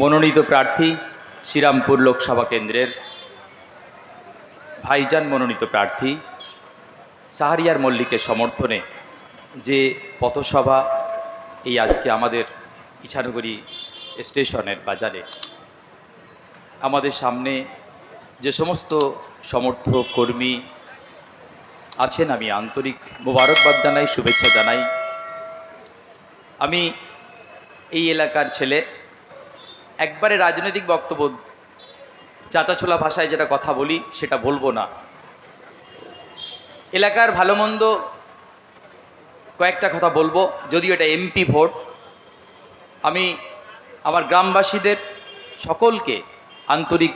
মনোনীত প্রার্থী শ্রীরামপুর লোকসভা কেন্দ্রের ভাইজান মনোনীত প্রার্থী সাহারিয়ার মল্লিকের সমর্থনে যে পথসভা এই আজকে আমাদের ইছানগরী স্টেশনের বাজারে, আমাদের সামনে যে সমস্ত সমর্থক, কর্মী আছেন, আমি আন্তরিক মোবারকবাদ জানাই, শুভেচ্ছা জানাই। আমি এই এলাকার ছেলে একবারে রাজনৈতিক বক্তব্য চাচাছোলা ভাষায় যেটা কথা বলি সেটা বলব না। এলাকার ভালো মন্দ কয়েকটা কথা বলব, যদিও এটা এমপি ভোট। আমি আমার গ্রামবাসীদের সকলকে আন্তরিক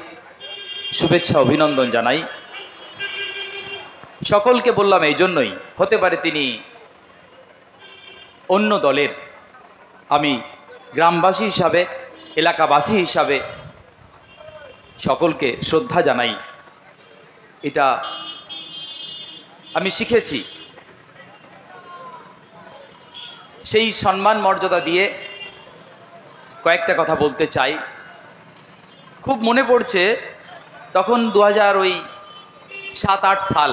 শুভেচ্ছা, অভিনন্দন জানাই। সকলকে বললাম এই জন্যই, হতে পারে তিনি অন্য দলের। আমি গ্রামবাসী হিসাবে এলাকাবাসী হিসাবে সকলকে শ্রদ্ধা জানাই। এটা আমি শিখেছি। সেই সম্মান মর্যাদা দিয়ে কয়েকটা কথা বলতে চাই। খুব মনে পড়ছে, তখন দু হাজার ওই সাত আট সাল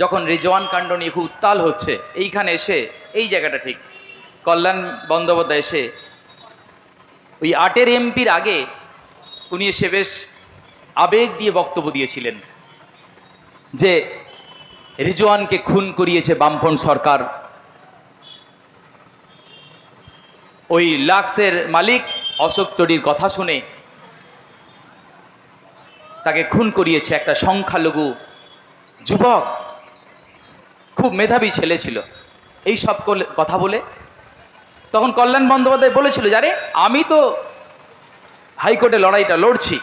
যখন রেজওয়ান কাণ্ড নিয়ে খুব উত্তাল হচ্ছে, এইখানে এসে, এই জায়গাটা ঠিক, কল্যাণ বন্দ্যোপাধ্যায় এসে ওই আটের এমপির আগে উনি এসে বেশ আবেগ দিয়ে বক্তব্য দিয়েছিলেন যে রিজওয়ানকে খুন করিয়েছে বামফ্রন্ট সরকার। ওই লাক্সের মালিক অশোক তডির কথা শুনে তাকে খুন করিয়েছে একটা সংখ্যালঘু যুবক। খুব মেধাবী ছেলে ছিল। এই সব কথা বলে তখন কল্যাণ বন্দ্যোপাধ্যায় বলেছিল জানে আমি তো হাইকোর্টে লড়াইটা লড়ছি।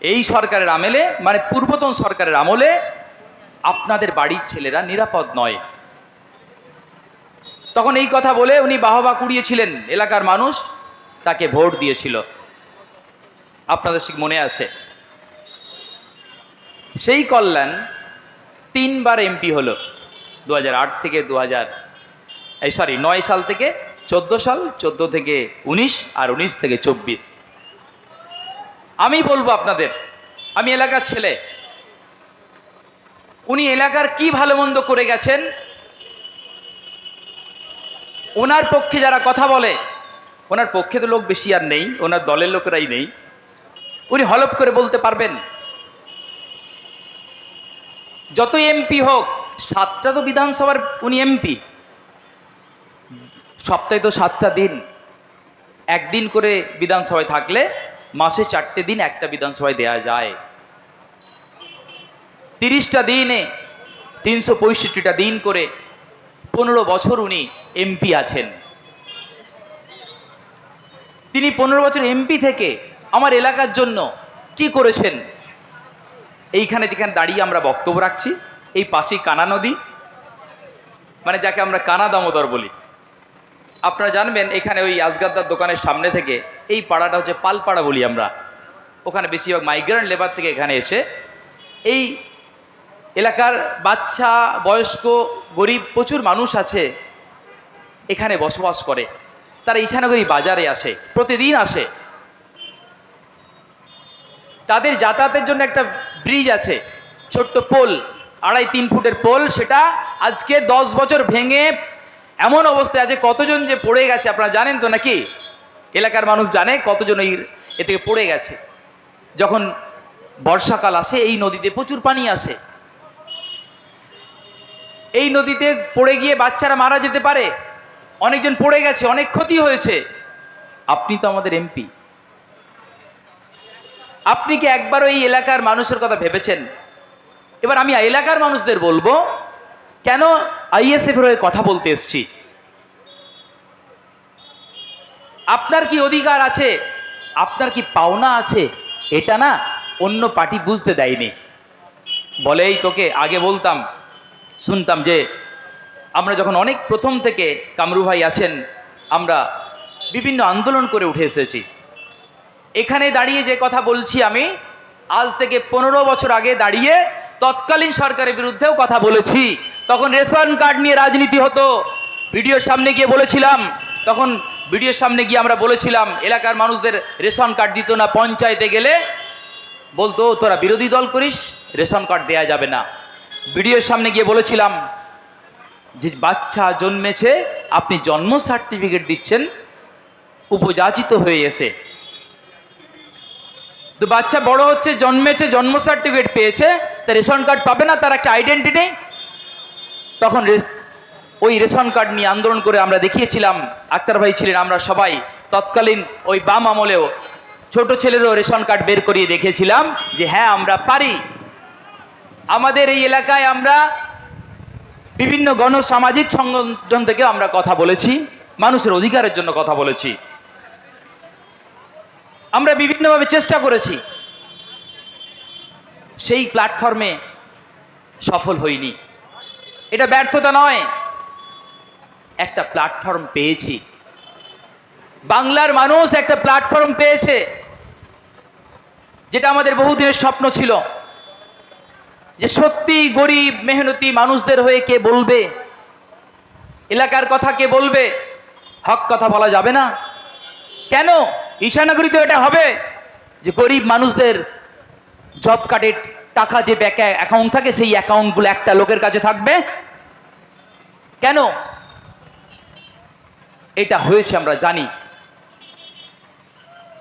এই সরকারের আমলে মানে পূর্বতন সরকারের আমলে, আপনাদের বাড়ির ছেলেরা নিরাপদ নয়। তখন এই কথা বলে উনি বাহবা কুড়িয়েছিলেন এলাকার মানুষ, তাকে ভোট দিয়েছিল। আপনাদের ঠিক মনে আছে? সেই কল্যাণ তিনবার এমপি হলো দু হাজার আট থেকে দু হাজার এই সরি নয় সাল থেকে চোদ্দ সাল, চোদ্দ থেকে উনিশ আর উনিশ থেকে চব্বিশ। আমি বলব আপনাদের, আমি এলাকার ছেলে। উনি এলাকার কি ভালো মন্দ করে গেছেন? ওনার পক্ষে যারা কথা বলে, ওনার পক্ষে তো লোক বেশি আর নেই, ওনার দলের লোকেরাই নেই। উনি হলপ করে বলতে পারবেন। যত এমপি হোক, সাতটা তো বিধানসভার উনি এমপি। সপ্তাহে তো সাতটা দিন। একদিন করে বিধানসভায় থাকলে মাসে চারটে দিন একটা বিধানসভায় দেয়া যায়। তিরিশটা দিনে, তিনশো পঁয়ষট্টিটা দিন করে পনেরো বছর উনি এমপি আছেন। তিনি পনেরো বছর এমপি থেকে আমার এলাকার জন্য কি করেছেন? এইখানে যেখানে দাঁড়িয়ে আমরা বক্তব্য রাখছি, এই পাশেই কানা নদী মানে যাকে আমরা কানা দামোদর বলি। আপনারা জানবেন এখানে ওই আজগাদ্দার দোকানের সামনে থেকে এই পাড়াটা হচ্ছে পালপাড়া বলি আমরা। ওখানে বেশিরভাগ মাইগ্রেন্ট লেবার থেকে এখানে এসে এই এলাকার বাচ্চা, বয়স্ক, গরিব প্রচুর মানুষ আছে এখানে বসবাস করে। তারা ইছানগরী বাজারে আসে, প্রতিদিন আসে। তাদের যাতায়াতের জন্য একটা ব্রিজ আছে, ছোট্ট পোল আড়াই তিন ফুটের পোল, সেটা আজকে দশ বছর ভেঙে এমন অবস্থায় আছে, কতজন যে পড়ে গেছে, আপনারা জানেন তো নাকি? এলাকার মানুষ জানে কতজন এই এ থেকে পড়ে গেছে। যখন বর্ষাকাল আসে, এই নদীতে প্রচুর পানি আসে। এই নদীতে পড়ে গিয়ে বাচ্চারা মারা যেতে পারে। অনেকজন পড়ে গেছে, অনেক ক্ষতি হয়েছে। আপনি তো আমাদের এমপি। আপনি কি একবারও এই এলাকার মানুষের কথা ভেবেছেন? এবার আমি এলাকার মানুষদের বলব কেন আইএসএফ এর হয়ে কথা বলতে এসছি? আপনার কি অধিকার আছে? আপনার কি পাওনা আছে? এটা না অন্য পার্টি বুঝতে দেয়নি। বলেই তোকে আগে বলতাম, শুনতাম যে আমরা যখন অনেক প্রথম থেকে কামরু ভাই আছেন, আমরা বিভিন্ন আন্দোলন করে উঠে এসেছি। এখানে দাঁড়িয়ে যে কথা বলছি আমি, আজ থেকে পনেরো বছর আগে দাঁড়িয়ে তৎকালীন সরকারের বিরুদ্ধেও কথা বলেছি। তখন রেশন কার্ড নিয়ে রাজনীতি হতো। ভিডিওর সামনে গিয়ে বলেছিলাম, তখন ভিডিওর সামনে গিয়ে আমরা বলেছিলাম, এলাকার মানুষদের রেশন কার্ড দিত না, পঞ্চায়েতে গেলে। বলতো, তোরা বিরোধী দল করিস, রেশন কার্ড দেয়া যাবে না। ভিডিওর সামনে গিয়ে বলেছিলাম যে, বাচ্চা জন্মেছে, আপনি জন্ম সার্টিফিকেট দিচ্ছেন উপযাচিত হয়ে এসে। তো বাচ্চা বড় হচ্ছে, জন্মেছে, জন্ম সার্টিফিকেট পেয়েছে, তা রেশন কার্ড পাবে না, তার একটা আইডেন্টিটি তখন ওই রেশন কার্ড নিয়ে আন্দোলন করে আমরা দেখিয়েছিলাম, আক্তার ভাই ছিলেন আমরা সবাই। তৎকালীন ওই বাম আমলেও ছোট ছেলেরও রেশন কার্ড বের করিয়ে দেখেছিলাম যে হ্যাঁ আমরা পারি। আমাদের এই এলাকায় আমরা বিভিন্ন গণ সামাজিক সংগঠন থেকে আমরা কথা বলেছি, মানুষের অধিকারের জন্য কথা বলেছি। আমরা বিভিন্নভাবে চেষ্টা করেছি। সেই প্ল্যাটফর্মে সফল হইনি। এটা ব্যর্থতা নয়। একটা প্ল্যাটফর্ম পেয়েছি। বাংলার মানুষ একটা প্ল্যাটফর্ম পেয়েছে, যেটা আমাদের বহুদিনের স্বপ্ন ছিল। যে সত্যি গরিব, মেহনতি মানুষদের হয়ে কে বলবে? এলাকার কথা কে বলবে? হক কথা বলা যাবে না। কেন? ঈশানগরীতে এটা হবে যে গরিব মানুষদের জব কার্ডের টাকা যে ব্যাংক অ্যাকাউন্ট থাকে, সেই অ্যাকাউন্টগুলো একটা লোকের কাছে থাকবে। কেন? এটা হয়েছে, আমরা জানি।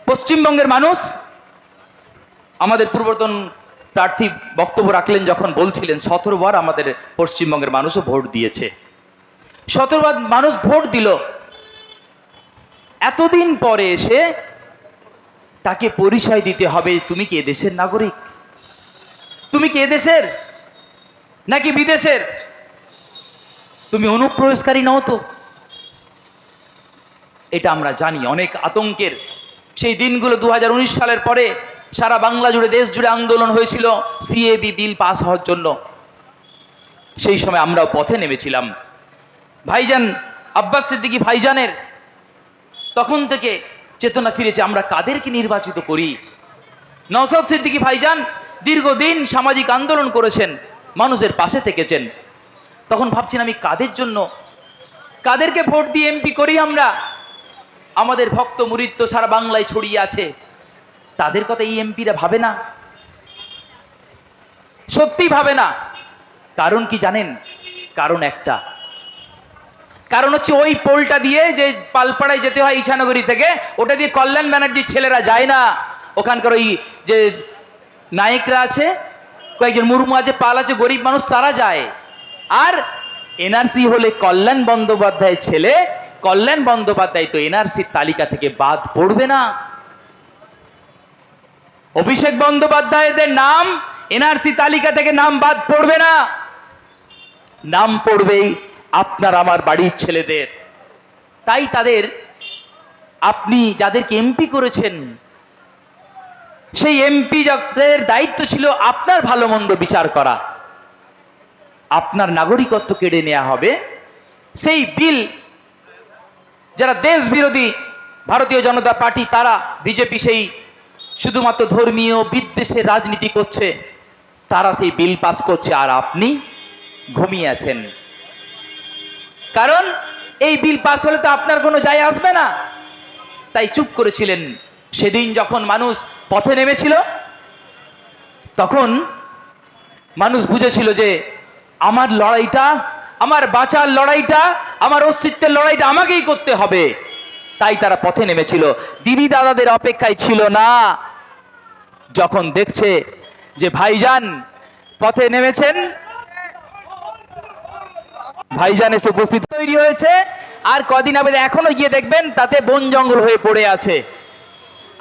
পশ্চিমবঙ্গের মানুষ আমাদের পূর্বতন প্রার্থী বক্তব্য রাখলেন যখন বলছিলেন, সতেরো বার আমাদের পশ্চিমবঙ্গের মানুষও ভোট দিয়েছে। সতেরো বার মানুষ ভোট দিল। এতদিন পরে এসে তাকে পরিচয় দিতে হবে, তুমি কি এদেশের নাগরিক? তুমি কি এদেশের নাকি বিদেশের? তুমি অনুপ্রবেশকারী নও তো। এটা আমরা জানি, অনেক আতঙ্কের। সেই দিনগুলো দু হাজার উনিশ সালের পরে সারা বাংলা জুড়ে, দেশ জুড়ে আন্দোলন হয়েছিল সিএবি বিল পাস হওয়ার জন্য। সেই সময় আমরাও পথে নেমেছিলাম। ভাইজান, আব্বাস সিদ্দিকী ভাইজানের, তখন থেকে চেতনা ফিরেছে, আমরা কাদেরকে নির্বাচিত করি? নওসাদ সিদ্দিকী ভাইজান দীর্ঘদিন সামাজিক আন্দোলন করেছেন, মানুষের পাশে থেকেছেন। তখন ভাবছেন আমি কাদের জন্য? কাদেরকে ভোট দিয়ে এমপি করি আমরা? আমাদের ভক্ত মুরিদ সারা বাংলায় ছড়িয়ে আছে। তাদের কথা এই এমপিরা ভাবে না। সত্যি ভাবে না। কারণ কি জানেন? কারণ একটা। কারণ হচ্ছে ওই পোলটা দিয়ে যে পালপাড়ায় যেতে হয় ইছানগরী থেকে, ওটা দিয়ে কল্যাণ ব্যানার্জির ছেলেরা যায় না। ওখানকার ওই যে নায়করা আছে, কয়েকজন মুর্মু আছে, পাল আছে, গরিব মানুষ, তারা যায়। আর এনআরসি হলে কল্যাণ বন্দ্যোপাধ্যায় ছেলে, কল্যাণ বন্দ্যোপাধ্যায় তো এনআরসির তালিকা থেকে বাদ পড়বে না। অভিষেক বন্দ্যোপাধ্যায়দের নাম এনআরসি তালিকা থেকে নাম বাদ পড়বে না। নাম পড়বেই আপনার আমার বাড়ির ছেলেদের। তাই তাদের আপনি যাদেরকে এমপি করেছেন, সেই এমপি যাদের দায়িত্ব ছিল আপনার ভালো মন্দ বিচার করা। আপনার নাগরিকত্ব কেড়ে নেওয়া হবে। সেই বিল যারা দেশ বিরোধী ভারতীয় জনতা পার্টি, তারা বিজেপি সেই শুধুমাত্র ধর্মীয় বিদ্বেষের রাজনীতি করছে, তারা সেই বিল পাস করছে আর আপনি ঘুমিয়ে আছেন। কারণ এই বিল পাস হলে তো আপনার কোনো যায় আসবে না। তাই চুপ করেছিলেন। সেদিন যখন মানুষ পথে নেমেছিল, তখন মানুষ বুঝেছিল যে আমার লড়াইটা, আমার বাঁচার লড়াইটা, আমার অস্তিত্বের লড়াইটা আমাকেই করতে হবে। তাই তারা পথে নেমেছিল। দিদি দাদাদের অপেক্ষায় ছিল না। যখন দেখছে যে ভাইজান পথে নেমেছেন, ভাইজান এসে উপস্থিত তৈরি হয়েছে। আর কদিন আগে এখনও গিয়ে দেখবেন তাতে বন জঙ্গল হয়ে পড়ে আছে।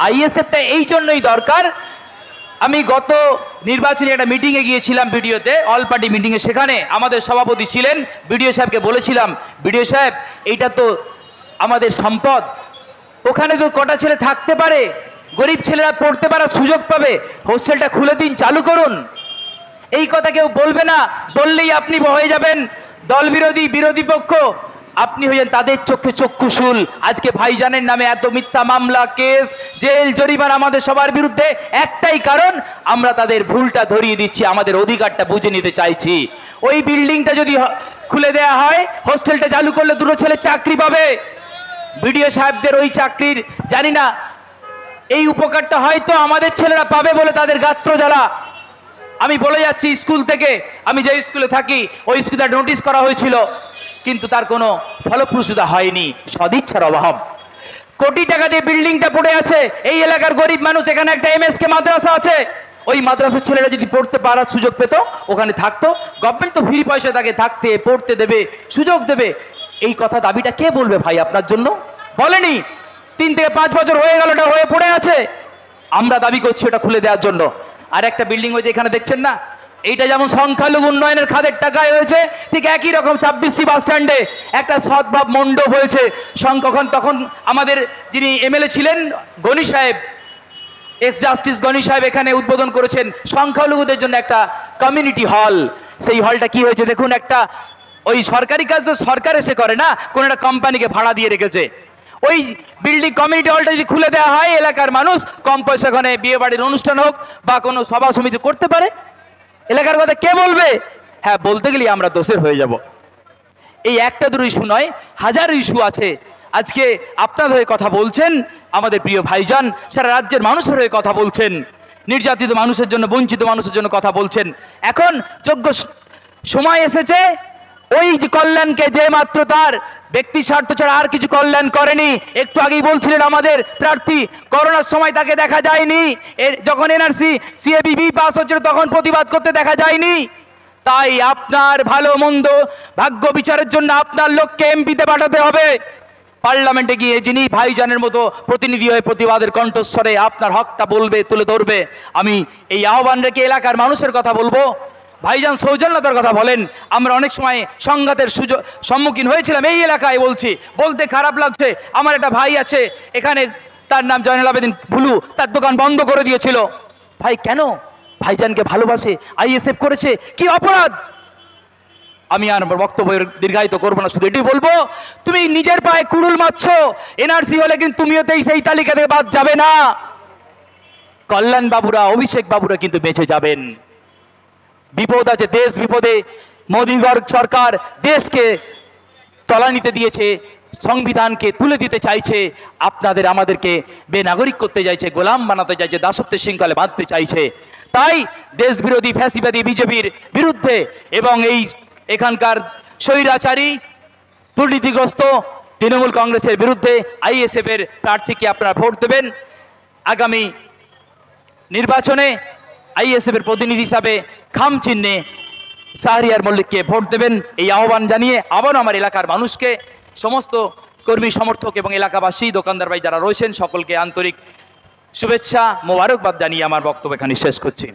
আইএসএফটা এই জন্যই দরকার আমি গত নির্বাচনী একটা মিটিংয়ে গিয়েছিলাম ভিডিওতে অল পার্টি মিটিংয়ে সেখানে আমাদের সভাপতি ছিলেন, বিডিও সাহেবকে বলেছিলাম, বিডিও সাহেব, এইটা তো আমাদের সম্পদ। ওখানে তো কটা ছেলে থাকতে পারে, গরিব ছেলেরা পড়তে পারার সুযোগ পাবে, হোস্টেলটা খুলে দিন, চালু করুন। এই কথা কেউ বলবে না, বললেই আপনি হয়ে যাবেন। দল বিরোধী বিরোধী পক্ষ আপনি যান তাদের চোখে চক্ষুশুল আজকে ভাইজানের নামে এত মিথ্যা মামলা, কেস, জেল, জরিমানা আমাদের সবার বিরুদ্ধে একটাই কারণ, আমরা তাদের ভুলটা ধরিয়ে দিচ্ছি, আমাদের অধিকারটা বুঝে নিতে চাইছি। ওই বিল্ডিংটা যদি খুলে দেয়া হয়, হোস্টেলটা চালু করলে দুটো ছেলে চাকরি পাবে। বিডিও সাহেবদের ওই চাকরির, জানি না, এই উপকারটা হয়তো আমাদের ছেলেরা পাবে বলে তাদের গাত্র জ্বালা। আমি বলে যাচ্ছি স্কুল থেকে, আমি যে স্কুলে থাকি, ওই স্কুলে নোটিশ করা হয়েছিল। কিন্তু তার কোনো ফলপ্রসূতা হয়নি, সদিচ্ছার অভাব। কোটি টাকা দিয়ে বিল্ডিংটা পড়ে আছে, এই এলাকার গরিব মানুষ, এখানে একটা এমএসকে মাদ্রাসা আছে। ওই মাদ্রাসার ছেলেরা যদি পড়তে পারার সুযোগ পেত, ওখানে থাকতো। গভর্নমেন্ট তো ফ্রি পয়সা তাকে থাকতে, পড়তে দেবে, সুযোগ দেবে। এই কথা দাবিটা কে বলবে ভাই আপনার জন্য? বলেনি। তিন থেকে পাঁচ বছর হয়ে গেল, ওটা হয়ে পড়ে আছে। আমরা দাবি করছি ওটা খুলে দেওয়ার জন্য। আর একটা বিল্ডিং হয়েছে এখানে দেখছেন না? এইটা যেমন সংখ্যালঘু উন্নয়নের খাদের টাকায় হয়েছে, ঠিক একই রকম ছাব্বিশ সি বাস স্ট্যান্ডে একটা সদ্ভাব মণ্ডপ হয়েছে। সংকখন তখন আমাদের যিনি এমএলএ ছিলেন গণি সাহেব, এক্স জাস্টিস গনি সাহেব এখানে উদ্বোধন করেছেন। সংখ্যালঘুদের জন্য একটা কমিউনিটি হল। সেই হলটা কি হয়েছে দেখুন, একটা ওই সরকারি কাজ তো সরকার এসে করে না, কোন একটা কোম্পানিকে ভাড়া দিয়ে রেখেছে। ওই বিল্ডিং কমিউনিটি হলটা যদি খুলে দেওয়া হয়, এলাকার মানুষ কম পয়সা ওখানে বিয়ে বাড়ির অনুষ্ঠান হোক বা কোনো সভা সমিতি করতে পারে। এলাকার কথা কে বলবে? হ্যাঁ বলতে গেলে আমরা দোষের হয়ে যাব। এই একটা দুটো ইস্যু নয়, হাজার ইস্যু আছে। আজকে আপনার হয়ে কথা বলছেন আমাদের প্রিয় ভাইজান, সারা রাজ্যের মানুষের হয়ে কথা বলছেন। নির্যাতিত মানুষের জন্য, বঞ্চিত মানুষের জন্য কথা বলছেন। এখন যোগ্য সময় এসেছে ওই যে কল্যাণকে যে মাত্র তার ব্যক্তি স্বার্থ ছাড়া আর কিছু কল্যাণ করেনি। একটু আগেই বলছিলেন আমাদের প্রার্থী, করোনার সময় তাকে দেখা যায়নি। এর যখন এনআরসি, সিএবিবি পাস হচ্ছিল তখন প্রতিবাদ করতে দেখা যায়নি। তাই আপনার ভালো মন্দ ভাগ্য বিচারের জন্য আপনার লোককে এমপিতে পাঠাতে হবে। পার্লামেন্টে গিয়ে যিনি ভাইজানের মতো প্রতিনিধি হয়ে প্রতিবাদের কণ্ঠস্বরে আপনার হকটা বলবে, তুলে ধরবে। আমি এই আহ্বান রেখে এলাকার মানুষের কথা বলব। ভাইজান সৌজন্যতার কথা বলেন। আমরা অনেক সময় সংঘাতের সুযোগ, সম্মুখীন হয়েছিলাম এই এলাকায় বলছি, বলতে খারাপ লাগছে, আমার একটা ভাই আছে, এখানে তার নাম জয়নাল আবেদিন ভুলু, তার দোকান বন্ধ করে দিয়েছিল। ভাই, কেন? ভাইজানকে ভালোবাসে, আইএসএফ করেছে, কি অপরাধ? আমি আর বক্তব্য দীর্ঘায়িত করব না, শুধু এটি বলব, তুমি নিজের পায়ে কুড়ুল মারছো, এনআরসি হলে কিন্তু তুমিও তো সেই তালিকা থেকে বাদ যাবে না। কল্যাণ বাবুরা অভিষেক বাবুরা কিন্তু বেঁচে যাবেন। বিপদ আছে, দেশ বিপদে। মোদীগর সরকার দেশকে তলানিতে দিয়েছে, সংবিধানকে তুলে দিতে চাইছে, আপনাদের আমাদেরকে বেনাগরিক করতে চাইছে, গোলাম বানাতে চাইছে দাসত্বের শৃঙ্খলে বাঁধতে চাইছে। তাই দেশ বিরোধী ফ্যাসিবাদী, বিজেপির বিরুদ্ধে এবং এই এখানকার স্বৈরাচারী, দুর্নীতিগ্রস্ত তৃণমূল কংগ্রেসের বিরুদ্ধে আইএসএফ এর প্রার্থীকে আপনারা ভোট দেবেন। আগামী নির্বাচনে আইএসএফ এর প্রতিনিধি হিসাবে খাম চিহ্নে শাহরিয়ার মল্লিককে ভোট দেবেন। এই আহ্বান জানিয়ে আবারও আমার এলাকার মানুষকে, সমস্ত কর্মী, সমর্থক এবং এলাকাবাসী, দোকানদার ভাই যারা রয়েছেন, সকলকে আন্তরিক শুভেচ্ছা, মোবারকবাদ জানিয়ে আমার বক্তব্য এখানে শেষ করছি।